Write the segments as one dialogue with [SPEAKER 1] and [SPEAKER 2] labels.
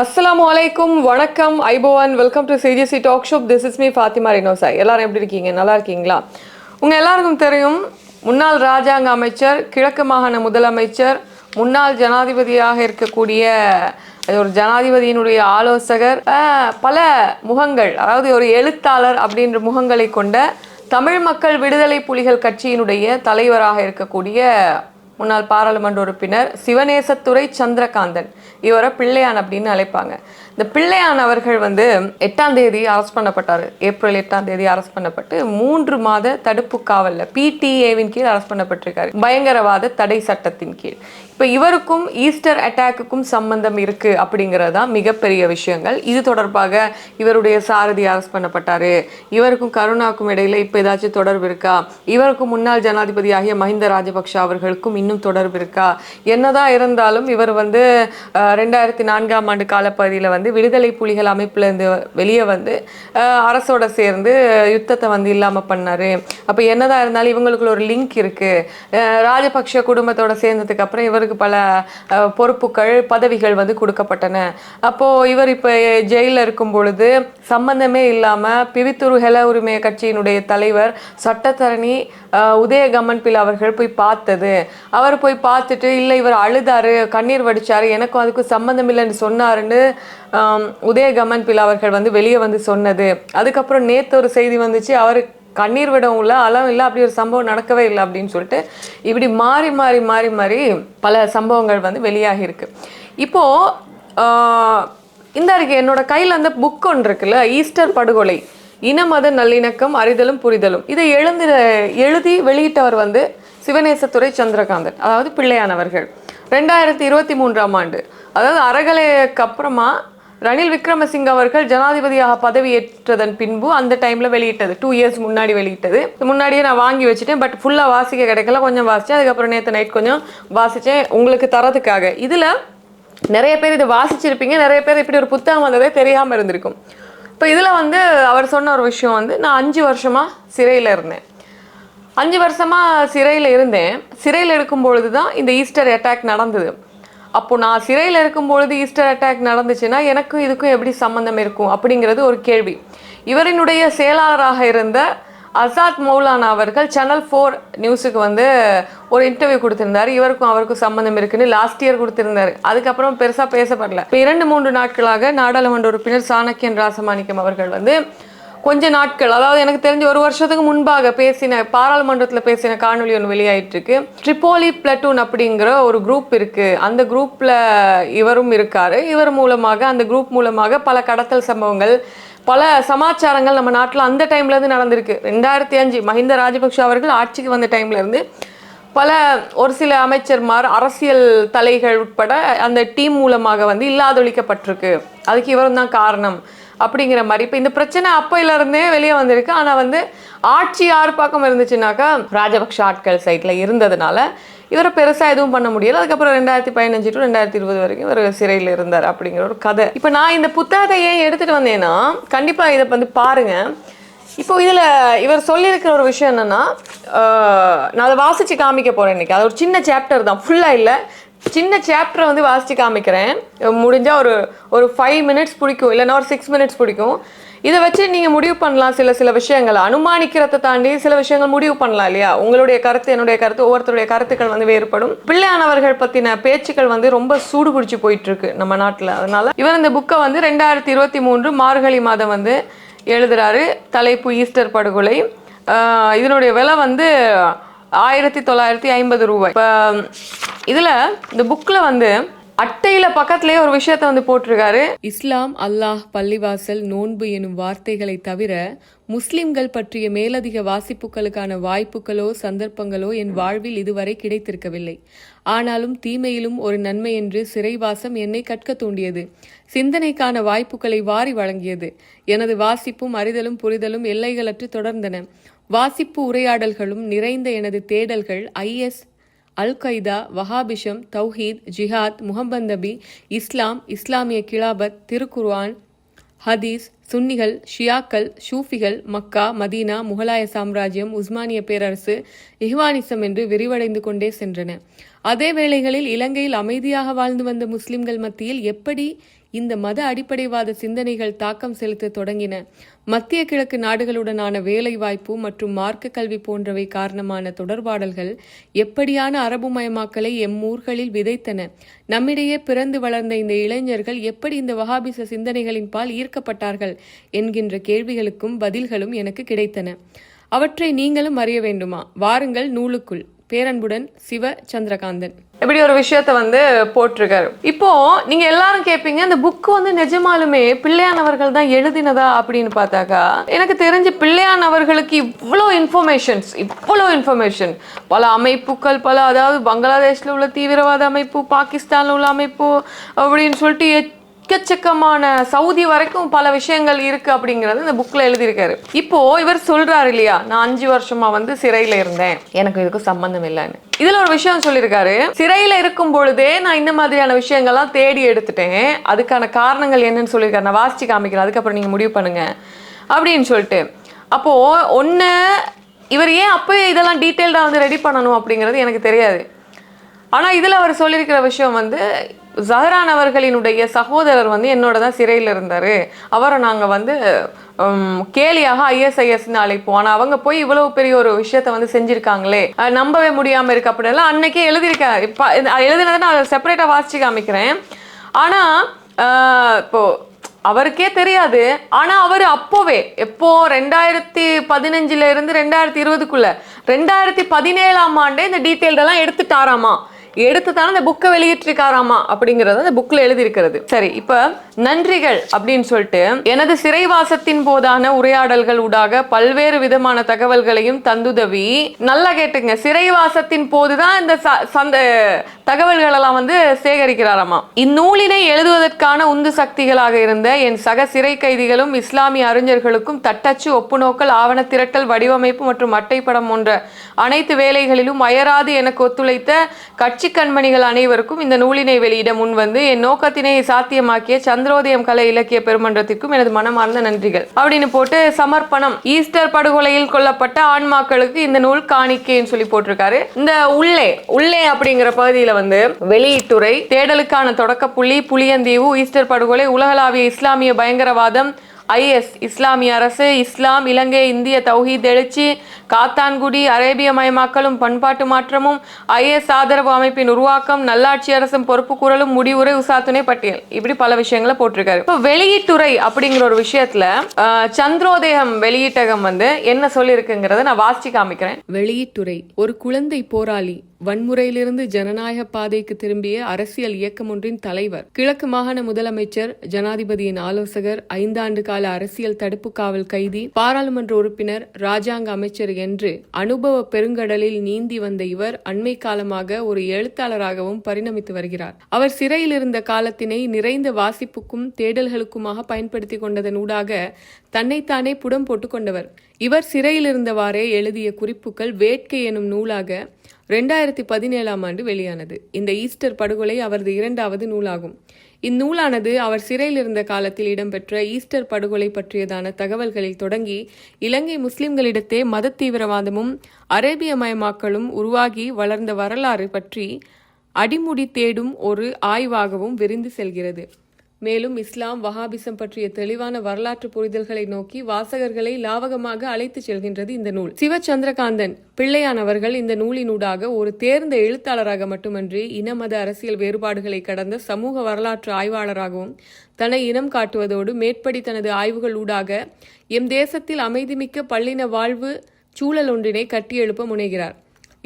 [SPEAKER 1] அஸ்லாம் வலைக்கும் வணக்கம் ஐபோவான் welcome to CGC talk shop this is me Fathima Rinosa எல்லாரும் எப்படி இருக்கீங்க நல்லா இருக்கீங்களா உங்கள் எல்லாருக்கும் தெரியும் முன்னாள் ராஜாங்க அமைச்சர் கிழக்கு மாகாண முதலமைச்சர் முன்னாள் ஜனாதிபதியாக இருக்கக்கூடிய ஒரு ஜனாதிபதியினுடைய ஆலோசகர் பல முகங்கள் அதாவது ஒரு எழுத்தாளர் அப்படின்ற முகங்களை கொண்ட தமிழ் மக்கள் விடுதலை புலிகள் கட்சியினுடைய தலைவராக இருக்கக்கூடிய முன்னாள் பாராளுமன்ற உறுப்பினர் சிவநேசத்துறை சந்திரகாந்தன் இவரை பிள்ளையான் அப்படின்னு அழைப்பாங்க இந்த பிள்ளையான் அவர்கள் வந்து எட்டாம் தேதி அரெஸ்ட் பண்ணப்பட்டார் ஏப்ரல் எட்டாம் தேதி அரெஸ்ட் பண்ணப்பட்டு மூன்று மாத தடுப்பு காவலில் பிடிஏவின் கீழ் அரெஸ்ட் பண்ணப்பட்டிருக்காரு பயங்கரவாத தடை சட்டத்தின் கீழ் இப்போ இவருக்கும் ஈஸ்டர் அட்டாக்குக்கும் சம்பந்தம் இருக்குது அப்படிங்கிறது தான் மிகப்பெரிய விஷயங்கள் இது தொடர்பாக இவருடைய சாரதி அரசு பண்ணப்பட்டாரு இவருக்கும் கருணாக்கும் இடையில் இப்போ ஏதாச்சும் தொடர்பு இருக்கா இவருக்கும் முன்னாள் ஜனாதிபதியாகிய மஹிந்த ராஜபக்ஷ அவர்களுக்கும் இன்னும் தொடர்பு இருக்கா என்னதான் இருந்தாலும் இவர் வந்து ரெண்டாயிரத்தி நான்காம் ஆண்டு காலப்பகுதியில் வந்து விடுதலை புலிகள் அமைப்புலேருந்து வெளியே வந்து அரசோட சேர்ந்து யுத்தத்தை வந்து இல்லாமல் பண்ணார் அப்போ என்னதான் இருந்தாலும் இவங்களுக்குள்ள ஒரு லிங்க் இருக்குது ராஜபக்ஷ குடும்பத்தோட சேர்ந்ததுக்கு அப்புறம் இவர் இவருக்கு பல பொறுப்புகள் பதவிகள் வந்து கொடுக்கப்பட்டன அப்போ இவர் இப்போ ஜெயிலில் இருக்கும் பொழுது சம்பந்தமே இல்லாமல் பிவித்துரு ஹெல உரிமை கட்சியினுடைய தலைவர் சட்டத்தரணி உதயகமன் பில் அவர்கள் போய் பார்த்தது அவர் போய் பார்த்துட்டு இல்லை இவர் அழுதாரு கண்ணீர் வடித்தார் எனக்கும் அதுக்கும் சம்மந்தம் இல்லைன்னு சொன்னாருன்னு உதயகமன் பில் அவர்கள் வந்து வெளியே வந்து சொன்னது அதுக்கப்புறம் நேற்று ஒரு செய்தி வந்துச்சு அவருக்கு கண்ணீர் விடவும் இல்லை அளவும் இல்லை அப்படி ஒரு சம்பவம் நடக்கவே இல்லை அப்படின்னு சொல்லிட்டு இப்படி மாறி மாறி மாறி மாறி பல சம்பவங்கள் வந்து வெளியாகி இருக்கு இப்போது இந்த இருக்கு என்னோட கையில் அந்த புக் ஒன்று இருக்குல்ல ஈஸ்டர் படுகொலை இனமத நல்லிணக்கம் அறிதலும் புரிதலும் இதை எழுந்து எழுதி வெளியிட்டவர் வந்து சிவநேசத்துறை சந்திரகாந்தன் அதாவது பிள்ளையானவர்கள் ரெண்டாயிரத்தி இருபத்தி மூன்றாம் ஆண்டு அதாவது அறகலைக்கு அப்புறமா ரணில் விக்ரமசிங்க அவர்கள் ஜனாதிபதியாக பதவியேற்றதன் பின்பு அந்த டைம்ல வெளியிட்டது டூ இயர்ஸ் முன்னாடி வெளியிட்டது முன்னாடியே நான் வாங்கி வச்சுட்டேன் பட் ஃபுல்லா வாசிக்க கிடைக்கல கொஞ்சம் வாசிச்சேன் அதுக்கப்புறம் நேற்று நைட் கொஞ்சம் வாசிச்சேன் உங்களுக்கு தரதுக்காக இதுல நிறைய பேர் இதை வாசிச்சிருப்பீங்க நிறைய பேர் இப்படி ஒரு புத்தகம் வந்ததே தெரியாமல் இருந்திருக்கும் இப்போ இதில் வந்து அவர் சொன்ன ஒரு விஷயம் வந்து நான் அஞ்சு வருஷமாக சிறையில் இருந்தேன் அஞ்சு வருஷமாக சிறையில் இருந்தேன் சிறையில் எடுக்கும் பொழுது தான் இந்த ஈஸ்டர் அட்டாக் நடந்தது அப்போ நான் சிறையில் இருக்கும்பொழுது ஈஸ்டர் அட்டாக் நடந்துச்சுன்னா எனக்கும் இதுக்கும் எப்படி சம்மந்தம் இருக்கும் அப்படிங்கிறது ஒரு கேள்வி இவரினுடைய செயலாளராக இருந்த அசாத் மௌலானா அவர்கள் சேனல் ஃபோர் நியூஸுக்கு வந்து ஒரு இன்டர்வியூ கொடுத்துருந்தார் இவருக்கும் அவருக்கும் சம்மந்தம் இருக்குன்னு லாஸ்ட் இயர் கொடுத்துருந்தாரு அதுக்கப்புறம் பெருசாக பேசப்படல இப்போ இரண்டு மூன்று நாட்களாக நாடாளுமன்ற உறுப்பினர் சாணக்கியன் ராசமாணிக்கம் அவர்கள் வந்து கொஞ்ச நாட்கள் அதாவது எனக்கு தெரிஞ்ச ஒரு வருஷத்துக்கு முன்பாக பேசின பாராளுமன்றத்தில் பேசின காணொலி ஒன்று இருக்கு ட்ரிப்போலி பிளட்டூன் அப்படிங்கிற ஒரு குரூப் இருக்குது அந்த குரூப்பில் இவரும் இருக்கார் இவர் மூலமாக அந்த குரூப் மூலமாக பல கடத்தல் சம்பவங்கள் பல சமாச்சாரங்கள் நம்ம நாட்டில் அந்த இருந்து நடந்திருக்கு ரெண்டாயிரத்தி அஞ்சு மஹிந்த ராஜபக்ஷ அவர்கள் ஆட்சிக்கு வந்த இருந்து பல ஒரு சில அமைச்சர்மார் அரசியல் தலைகள் உட்பட அந்த டீம் மூலமாக வந்து இல்லாதொழிக்கப்பட்டிருக்கு அதுக்கு இவரும் தான் காரணம் அப்படிங்கிற மாதிரி இப்போ இந்த பிரச்சனை இருந்தே வெளியே வந்திருக்கு ஆனால் வந்து ஆட்சி யார் பக்கம் இருந்துச்சுனாக்கா ராஜபக்ஷ ஆட்கள் சைட்டில் இருந்ததுனால இவரை பெருசாக எதுவும் பண்ண முடியல அதுக்கப்புறம் ரெண்டாயிரத்தி பதினஞ்சு டு ரெண்டாயிரத்தி இருபது வரைக்கும் இவர் சிறையில் இருந்தார் அப்படிங்கிற ஒரு கதை இப்போ நான் இந்த புத்தகத்தை ஏன் எடுத்துகிட்டு வந்தேன்னா கண்டிப்பாக இதை வந்து பாருங்க இப்போ இதில் இவர் சொல்லியிருக்கிற ஒரு விஷயம் என்னென்னா நான் அதை வாசித்து காமிக்க போகிறேன் இன்றைக்கி அது ஒரு சின்ன சாப்டர் தான் ஃபுல்லாக இல்லை சின்ன சாப்டரை வந்து வாசித்து காமிக்கிறேன் முடிஞ்சால் ஒரு ஒரு ஃபைவ் மினிட்ஸ் பிடிக்கும் இல்லைன்னா ஒரு சிக்ஸ் மினிட்ஸ் பிடிக்கும் இதை வச்சு நீங்கள் முடிவு பண்ணலாம் சில சில விஷயங்கள் அனுமானிக்கிறத தாண்டி சில விஷயங்கள் முடிவு பண்ணலாம் இல்லையா உங்களுடைய கருத்து என்னுடைய கருத்து ஒவ்வொருத்தருடைய கருத்துக்கள் வந்து வேறுபடும் பிள்ளையானவர்கள் பற்றின பேச்சுக்கள் வந்து ரொம்ப சூடு பிடிச்சி போயிட்டுருக்கு நம்ம நாட்டில் அதனால் இவர் இந்த புக்கை வந்து ரெண்டாயிரத்தி இருபத்தி மூன்று மார்கழி மாதம் வந்து எழுதுகிறாரு தலைப்பு ஈஸ்டர் படுகொலை இதனுடைய விலை வந்து ஆயிரத்தி தொள்ளாயிரத்தி ஐம்பது ரூபாய் இப்போ இதில் இந்த புக்கில் வந்து அட்டையில பக்கத்திலேயே ஒரு விஷயத்த வந்து போட்டிருக்காரு இஸ்லாம் அல்லாஹ் பள்ளிவாசல் நோன்பு எனும் வார்த்தைகளை தவிர முஸ்லிம்கள் பற்றிய மேலதிக வாசிப்புகளுக்கான வாய்ப்புகளோ சந்தர்ப்பங்களோ என் வாழ்வில் இதுவரை கிடைத்திருக்கவில்லை ஆனாலும் தீமையிலும் ஒரு நன்மை என்று சிறைவாசம் என்னை கற்க தூண்டியது சிந்தனைக்கான வாய்ப்புகளை வாரி வழங்கியது எனது வாசிப்பும் அறிதலும் புரிதலும் எல்லைகளற்று தொடர்ந்தன வாசிப்பு உரையாடல்களும் நிறைந்த எனது தேடல்கள் ஐஎஸ் அல் கைதா வஹாபிஷம் தௌஹீத் ஜிஹாத் முகமது நபி இஸ்லாம் இஸ்லாமிய கிலாபத் திருக்குர்ஆன் ஹதீஸ் சுன்னிகள் ஷியாக்கள் ஷூஃபிகள் மக்கா மதீனா முகலாய சாம்ராஜ்யம் உஸ்மானிய பேரரசு இஹ்வானிசம் என்று விரிவடைந்து கொண்டே சென்றன அதே வேளைகளில் இலங்கையில் அமைதியாக வாழ்ந்து வந்த முஸ்லிம்கள் மத்தியில் எப்படி இந்த மத அடிப்படைவாத சிந்தனைகள் தாக்கம் செலுத்த தொடங்கின மத்திய கிழக்கு நாடுகளுடனான வேலைவாய்ப்பு மற்றும் மார்க்க கல்வி போன்றவை காரணமான தொடர்பாடல்கள் எப்படியான அரபுமயமாக்கலை எம்மூர்களில் விதைத்தன நம்மிடையே பிறந்து வளர்ந்த இந்த இளைஞர்கள் எப்படி இந்த வகாபிச சிந்தனைகளின் பால் ஈர்க்கப்பட்டார்கள் என்கின்ற கேள்விகளுக்கும் பதில்களும் எனக்கு கிடைத்தன அவற்றை நீங்களும் அறிய வேண்டுமா வாருங்கள் நூலுக்குள் பேரன்புடன் சிவ சந்திரகாந்தன் இப்படி ஒரு விஷயத்த வந்து போட்டிருக்காரு இப்போ நீங்க எல்லாரும் கேட்பீங்க இந்த புக் வந்து நிஜமாலுமே பிள்ளையானவர்கள் தான் எழுதினதா அப்படின்னு பார்த்தாக்கா எனக்கு தெரிஞ்சு பிள்ளையானவர்களுக்கு இவ்வளோ இன்ஃபர்மேஷன்ஸ் இவ்வளோ இன்ஃபர்மேஷன் பல அமைப்புகள் பல அதாவது பங்களாதேஷில் உள்ள தீவிரவாத அமைப்பு பாகிஸ்தானில் உள்ள அமைப்பு அப்படின்னு சொல்லிட்டு எக்கச்சக்கமான சவுதி வரைக்கும் பல விஷயங்கள் இருக்கு அப்படிங்கிறது இந்த புக்ல எழுதியிருக்காரு இப்போ இவர் சொல்றாரு இல்லையா நான் அஞ்சு வருஷமா வந்து சிறையில இருந்தேன் எனக்கு இதுக்கு சம்பந்தம் இல்லைன்னு இதுல ஒரு விஷயம் சொல்லியிருக்காரு சிறையில இருக்கும் பொழுதே நான் இந்த மாதிரியான விஷயங்கள்லாம் தேடி எடுத்துட்டேன் அதுக்கான காரணங்கள் என்னன்னு சொல்லியிருக்காரு நான் வாசிச்சு காமிக்கிறேன் அதுக்கப்புறம் நீங்க முடிவு பண்ணுங்க அப்படின்னு சொல்லிட்டு அப்போ ஒன்று இவர் ஏன் அப்போ இதெல்லாம் டீட்டெயில்டாக வந்து ரெடி பண்ணணும் அப்படிங்கிறது எனக்கு தெரியாது ஆனால் இதில் அவர் சொல்லியிருக்கிற விஷயம் வந்து ஜஹரானவர்களினுடைய சகோதரர் வந்து என்னோட தான் சிறையில் இருந்தார் அவரை நாங்கள் வந்து கேலியாக ஐஎஸ்ஐஎஸ்னு அழைப்போம் ஆனால் அவங்க போய் இவ்வளவு பெரிய ஒரு விஷயத்த வந்து செஞ்சுருக்காங்களே நம்பவே முடியாமல் இருக்கு அப்படின்லாம் அன்னைக்கே எழுதியிருக்கா இப்போ எழுதினதை நான் செப்பரேட்டாக வாசித்து காமிக்கிறேன் ஆனால் இப்போது அவருக்கே தெரியாது ஆனால் அவர் அப்போவே எப்போ ரெண்டாயிரத்தி பதினஞ்சுல இருந்து ரெண்டாயிரத்தி இருபதுக்குள்ள ரெண்டாயிரத்தி பதினேழாம் ஆண்டே இந்த டீட்டெயில்டெல்லாம் எடுத்துட்டாராமா எடுத்து தானே அந்த புக்கை வெளியிட்டிருக்காராமா அப்படிங்கிறது அந்த புக்கில் எழுதியிருக்கிறது சரி இப்போ நன்றிகள் அப்படின்னு சொல்லிட்டு எனது சிறைவாசத்தின் போதான உரையாடல்கள் ஊடாக பல்வேறு விதமான தகவல்களையும் தந்துதவி நல்லா கேட்டுங்க சிறைவாசத்தின் போதுதான் இந்த சந்த தகவல்கள் எல்லாம் வந்து சேகரிக்கிறாராமா இந்நூலினை எழுதுவதற்கான உந்து சக்திகளாக இருந்த என் சக சிறை கைதிகளும் இஸ்லாமிய அறிஞர்களுக்கும் தட்டச்சு ஒப்புநோக்கல் ஆவண திரட்டல் வடிவமைப்பு மற்றும் அட்டைப்படம் போன்ற அனைத்து வேலைகளிலும் அயராது எனக்கு ஒத்துழைத்த கட்சி கண்மணிகள் அனைவருக்கும் இந்த நூலினை வெளியிட முன்வந்து என் நோக்கத்தினை சாத்தியமாக்கிய சந்த சந்திரோதயம் கலை இலக்கிய பெருமன்றத்திற்கும் எனது மனமார்ந்த நன்றிகள் அப்படின்னு போட்டு சமர்ப்பணம் ஈஸ்டர் படுகொலையில் கொல்லப்பட்ட ஆன்மாக்களுக்கு இந்த நூல் காணிக்கைன்னு சொல்லி போட்டிருக்காரு இந்த உள்ளே உள்ளே அப்படிங்கிற பகுதியில வந்து வெளியீட்டுரை தேடலுக்கான தொடக்க புள்ளி புளியந்தீவு ஈஸ்டர் படுகொலை உலகளாவிய இஸ்லாமிய பயங்கரவாதம் ஐஎஸ் இஸ்லாமிய அரசு இஸ்லாம் இலங்கை இந்திய தௌஹீத் எழுச்சி காத்தான்குடி அரேபிய மயமாக்கலும் பண்பாட்டு மாற்றமும் ஐஎஸ் ஆதரவு அமைப்பின் உருவாக்கம் நல்லாட்சி அரசும் பொறுப்பு குரலும் முடிவுரை உசாத்துணை பட்டியல் இப்படி பல விஷயங்களை போட்டிருக்காரு இப்போ வெளியீட்டுறை அப்படிங்கிற ஒரு விஷயத்துல சந்திரோதயம் வெளியீட்டகம் வந்து என்ன சொல்லியிருக்குங்கிறத நான் வாசிச்சு காமிக்கிறேன் வெளியீட்டுறை ஒரு குழந்தை போராளி வன்முறையிலிருந்து ஜனநாயக பாதைக்கு திரும்பிய அரசியல் இயக்கம் ஒன்றின் தலைவர் கிழக்கு மாகாண முதலமைச்சர் ஜனாதிபதியின் ஆலோசகர் ஐந்தாண்டு கால அரசியல் தடுப்பு காவல் கைதி பாராளுமன்ற உறுப்பினர் ராஜாங்க அமைச்சர் என்று அனுபவ பெருங்கடலில் நீந்தி வந்த இவர் அண்மை காலமாக ஒரு எழுத்தாளராகவும் பரிணமித்து வருகிறார் அவர் சிறையில் இருந்த காலத்தினை நிறைந்த வாசிப்புக்கும் தேடல்களுக்குமாக பயன்படுத்தி கொண்டதன் ஊடாக தன்னைத்தானே புடம் போட்டுக் கொண்டவர் இவர் சிறையில் இருந்தவாறே எழுதிய குறிப்புகள் வேட்கை எனும் நூலாக ரெண்டாயிரத்தி பதினேழாம் ஆண்டு வெளியானது இந்த ஈஸ்டர் படுகொலை அவரது இரண்டாவது நூலாகும் இந்நூலானது அவர் சிறையில் இருந்த காலத்தில் இடம்பெற்ற ஈஸ்டர் படுகொலை பற்றியதான தகவல்களில் தொடங்கி இலங்கை முஸ்லிம்களிடத்தே மத தீவிரவாதமும் அரேபியமயமாக்கலும் உருவாகி வளர்ந்த வரலாறு பற்றி அடிமுடி தேடும் ஒரு ஆய்வாகவும் விரிந்து செல்கிறது மேலும் இஸ்லாம் வஹாபிசம் பற்றிய தெளிவான வரலாற்று புரிதல்களை நோக்கி வாசகர்களை லாவகமாக அழைத்துச் செல்கின்றது இந்த நூல் சிவச்சந்திரகாந்தன் பிள்ளையானவர்கள் இந்த நூலினூடாக ஒரு தேர்ந்த எழுத்தாளராக மட்டுமன்றி மத அரசியல் வேறுபாடுகளை கடந்த சமூக வரலாற்று ஆய்வாளராகவும் தன்னை இனம் காட்டுவதோடு மேற்படி தனது ஆய்வுகள் ஊடாக எம் தேசத்தில் அமைதிமிக்க பள்ளின வாழ்வு சூழல் ஒன்றினை கட்டியெழுப்ப முனைகிறார்